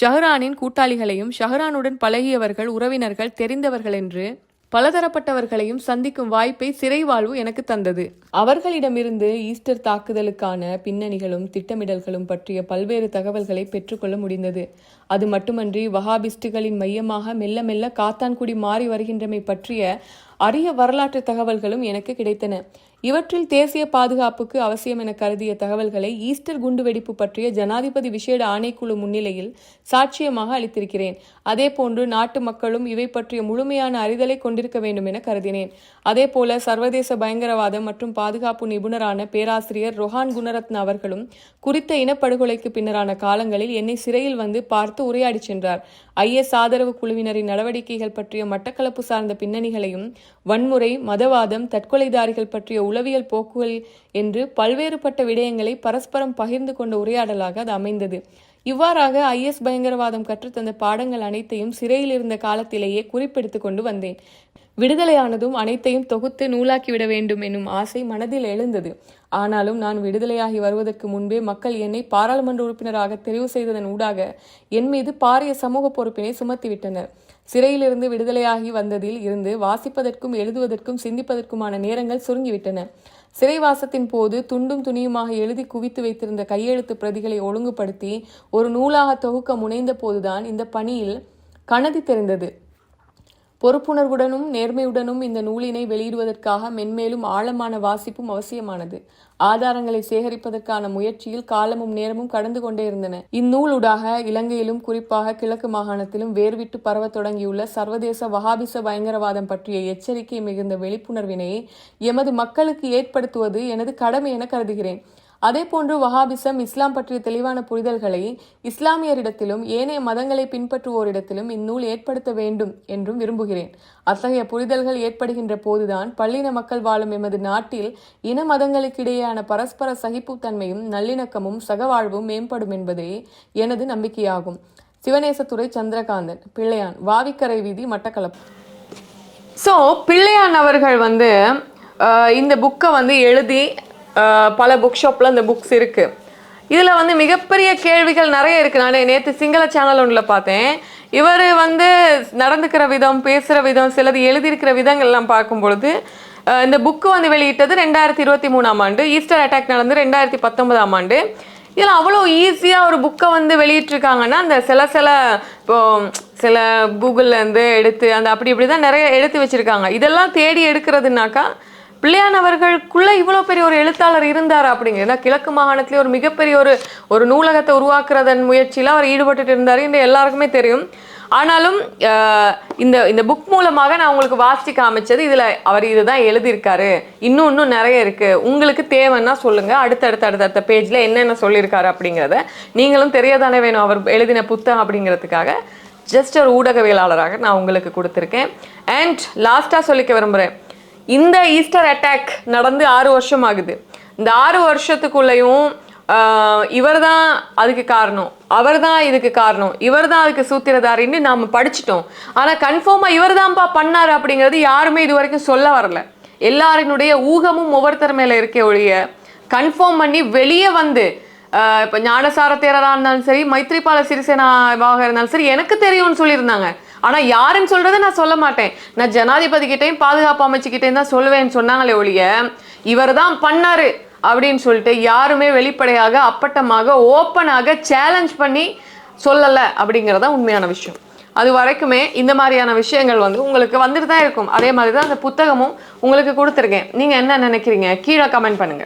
[SPEAKER 1] ஷஹரானின் கூட்டாளிகளையும் ஷஹரானுடன் பழகியவர்கள் உறவினர்கள் தெரிந்தவர்கள் என்று பலதரப்பட்டவர்களையும் சந்திக்கும் வாய்ப்பை சிறைவாழ்வு எனக்கு தந்தது அவர்களிடமிருந்து ஈஸ்டர் தாக்குதலுக்கான பின்னணிகளும் திட்டமிடல்களும் பற்றிய பல்வேறு தகவல்களை பெற்றுக்கொள்ள முடிந்தது அது மட்டுமன்றி வஹாபிஸ்டுகளின் மையமாக மெல்ல மெல்ல காத்தான்குடி மாறி வருகின்றமை பற்றிய அரிய வரலாற்று தகவல்களும் எனக்கு கிடைத்தன இவற்றில் தேசிய பாதுகாப்புக்கு அவசியம் என கருதிய தகவல்களை ஈஸ்டர் குண்டுவெடிப்பு பற்றிய ஜனாதிபதி விஷேட ஆணைக்குழு முன்னிலையில் சாட்சியமாக அளித்திருக்கிறேன் அதேபோன்று நாட்டு மக்களும் இவை பற்றிய முழுமையான அறிதலை கொண்டிருக்க வேண்டும் என கருதினேன் அதேபோல சர்வதேச பயங்கரவாதம் மற்றும் பாதுகாப்பு நிபுணரான பேராசிரியர் ரொஹான் குணரத்ன அவர்களும் குறித்த இனப்படுகொலைக்கு பின்னரான காலங்களில் என்னை சிறையில் வந்து பார்த்து உரையாடி சென்றார் எஸ் ஆதரவு குழுவினரின் நடவடிக்கைகள் பற்றிய மட்டக்களப்பு சார்ந்த பின்னணிகளையும் வன்முறை மதவாதம் தற்கொலைதாரிகள் பற்றிய உளவியல் போக்குகள் என்று பல்வேறுபட்ட விடயங்களை பரஸ்பரம் பகிர்ந்து கொண்ட உரையாடலாக அது அமைந்தது இவ்வாறாக ஐ எஸ் பயங்கரவாதம் கற்றுத்தந்த பாடங்கள் அனைத்தையும் சிறையில் இருந்த காலத்திலேயே குறிப்பெடுத்து கொண்டு வந்தேன் விடுதலையானதும் அனைத்தையும் தொகுத்து நூலாக்கிவிட வேண்டும் என்னும் ஆசை மனதில் எழுந்தது ஆனாலும் நான் விடுதலையாகி வருவதற்கு முன்பே மக்கள் என்னை பாராளுமன்ற உறுப்பினராக தெரிவு செய்ததன் ஊடாக என் மீது பாரிய சமூக பொறுப்பினை சுமத்திவிட்டனர் சிறையிலிருந்து விடுதலையாகி வந்ததில் இருந்து வாசிப்பதற்கும் எழுதுவதற்கும் சிந்திப்பதற்குமான நேரங்கள் சுருங்கிவிட்டன சிறைவாசத்தின் போது துண்டும் துணியுமாக எழுதி குவித்து வைத்திருந்த கையெழுத்து பிரதிகளை ஒழுங்குபடுத்தி ஒரு நூலாக தொகுக்க முனைந்த போதுதான் இந்த பணியில் கனதி தெரிந்தது பொறுப்புணர்வுடனும் நேர்மையுடனும் இந்த நூலினை வெளியிடுவதற்காக மென்மேலும் ஆழமான வாசிப்பும் அவசியமானது ஆதாரங்களை சேகரிப்பதற்கான முயற்சியில் காலமும் நேரமும் கடந்து கொண்டே இருந்தன இந்நூலூடாக இலங்கையிலும் குறிப்பாக கிழக்கு மாகாணத்திலும் வேர்விட்டு பரவத் தொடங்கியுள்ள சர்வதேச வகாபிச பயங்கரவாதம் பற்றிய எச்சரிக்கை மிகுந்த விழிப்புணர்வினை எமது மக்களுக்கு ஏற்படுத்துவது எனது கடமை என கருதுகிறேன் அதேபோன்று வஹாபிசம் இஸ்லாம் பற்றிய தெளிவான புரிதல்களை இஸ்லாமியரிடத்திலும் ஏனைய மதங்களை பின்பற்றுவோரிடத்திலும் இந்நூல் ஏற்படுத்த வேண்டும் என்றும் விரும்புகிறேன் அத்தகைய புரிதல்கள் ஏற்படுகின்ற போதுதான் பள்ளின மக்கள் வாழும் எமது நாட்டில் இன மதங்களுக்கிடையேயான பரஸ்பர சகிப்புத்தன்மையும் நல்லிணக்கமும் சகவாழ்வும் மேம்படும் என்பதே எனது நம்பிக்கையாகும் சிவநேசத்துறை சந்திரகாந்தன் பிள்ளையான் வாவிக்கரை வீதி மட்டக்களப்பு ஸோ பிள்ளையான் அவர்கள் வந்து இந்த புக்கை வந்து எழுதி பல புக் ஷாப்பில் அந்த புக்ஸ் இருக்குது இதில் வந்து மிகப்பெரிய கேள்விகள் நிறைய இருக்குது நான் நேற்று சிங்கள சேனல் ஒன்றில் பார்த்தேன் இவர் வந்து நடந்துக்கிற விதம் பேசுகிற விதம் சிலது எழுதியிருக்கிற விதங்கள்லாம் பார்க்கும் பொழுது இந்த புக்கு வந்து வெளியிட்டது ரெண்டாயிரத்தி இருபத்தி மூணாம் ஆண்டு ஈஸ்டர் அட்டாக் நடந்து ரெண்டாயிரத்தி பத்தொன்பதாம் ஆண்டு இதில் அவ்வளோ ஈஸியாக ஒரு புக்கை வந்து வெளியிட்ருக்காங்கன்னா அந்த சில சில இப்போ சில இருந்து எடுத்து அந்த அப்படி இப்படி தான் நிறைய எடுத்து வச்சுருக்காங்க இதெல்லாம் தேடி எடுக்கிறதுனாக்கா பிள்ளையானவர்களுக்குள்ளே இவ்வளோ பெரிய ஒரு எழுத்தாளர் இருந்தார் அப்படிங்கிற ஏன்னா கிழக்கு மாகாணத்திலே ஒரு மிகப்பெரிய ஒரு ஒரு நூலகத்தை உருவாக்குறதன் முயற்சியில் அவர் ஈடுபட்டுட்டு இருந்தார் என்று எல்லாருக்குமே தெரியும் ஆனாலும் இந்த இந்த புக் மூலமாக நான் உங்களுக்கு வாசிச்சு காமிச்சது இதில் அவர் இதுதான் எழுதியிருக்காரு இன்னும் இன்னும் நிறைய இருக்குது உங்களுக்கு தேவைன்னா சொல்லுங்கள் அடுத்தடுத்த அடுத்தடுத்த பேஜில் என்னென்ன சொல்லியிருக்காரு அப்படிங்கிறத நீங்களும் தெரியாதானே வேணும் அவர் எழுதின புத்தகம் அப்படிங்கிறதுக்காக ஜஸ்ட் ஒரு ஊடகவியலாளராக நான் உங்களுக்கு கொடுத்துருக்கேன் அண்ட் லாஸ்ட்டாக சொல்லிக்க விரும்புகிறேன் இந்த ஈஸ்டர் அட்டாக் நடந்து ஆறு வருஷம் ஆகுது இந்த ஆறு வருஷத்துக்குள்ளேயும் இவர் தான் அதுக்கு காரணம் அவர் தான் இதுக்கு காரணம் இவர் தான் அதுக்கு சூத்திரதாரின்னு நாம் படிச்சிட்டோம் ஆனால் கன்ஃபார்மாக இவர் தான்ப்பா பண்ணார் அப்படிங்கிறது யாருமே இது வரைக்கும் சொல்ல வரல எல்லாரினுடைய ஊகமும் ஒவ்வொருத்தர் மேலே இருக்க ஒழிய கன்ஃபார்ம் பண்ணி வெளியே வந்து இப்போ ஞானசார தேரராக இருந்தாலும் சரி மைத்ரிபால சிறிசேனாவாக இருந்தாலும் சரி எனக்கு தெரியும்னு சொல்லியிருந்தாங்க ஆனால் யாருன்னு சொல்கிறத நான் சொல்ல மாட்டேன் நான் ஜனாதிபதி பாதுகாப்பு அமைச்சுக்கிட்டேயும் தான் சொல்லுவேன்னு சொன்னாங்களே ஒழிய இவர் தான் பண்ணார் அப்படின்னு சொல்லிட்டு யாருமே வெளிப்படையாக அப்பட்டமாக ஓப்பனாக சேலஞ்ச் பண்ணி சொல்லலை அப்படிங்கிறதா உண்மையான விஷயம் அது வரைக்குமே இந்த மாதிரியான விஷயங்கள் வந்து உங்களுக்கு வந்துட்டு தான் இருக்கும் அதே மாதிரி தான் அந்த புத்தகமும் உங்களுக்கு கொடுத்துருக்கேன் நீங்கள் என்ன நினைக்கிறீங்க கீழே கமெண்ட் பண்ணுங்கள்